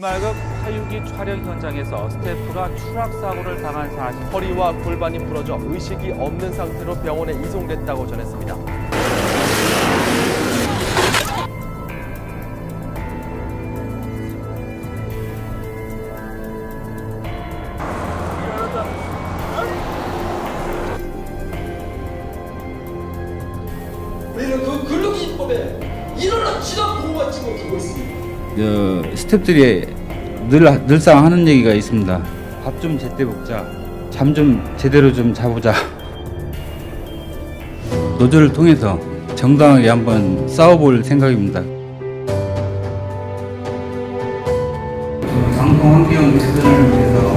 말급 화유기 촬영 현장에서 스태프가 추락 사고를 당한 사실. 허리와 골반이 부러져 의식이 없는 상태로 병원에 이송됐다고 전했습니다. 우리는 그 근로기준법에 일어나 지나 보호받지 못하고 있습니다. 그 스탭들이 늘 늘상 하는 얘기가 있습니다. 밥 좀 제때 먹자. 잠 좀 제대로 좀 자보자. 노조를 통해서 정당하게 한번 싸워볼 생각입니다. 방송 환경 개선을 위해서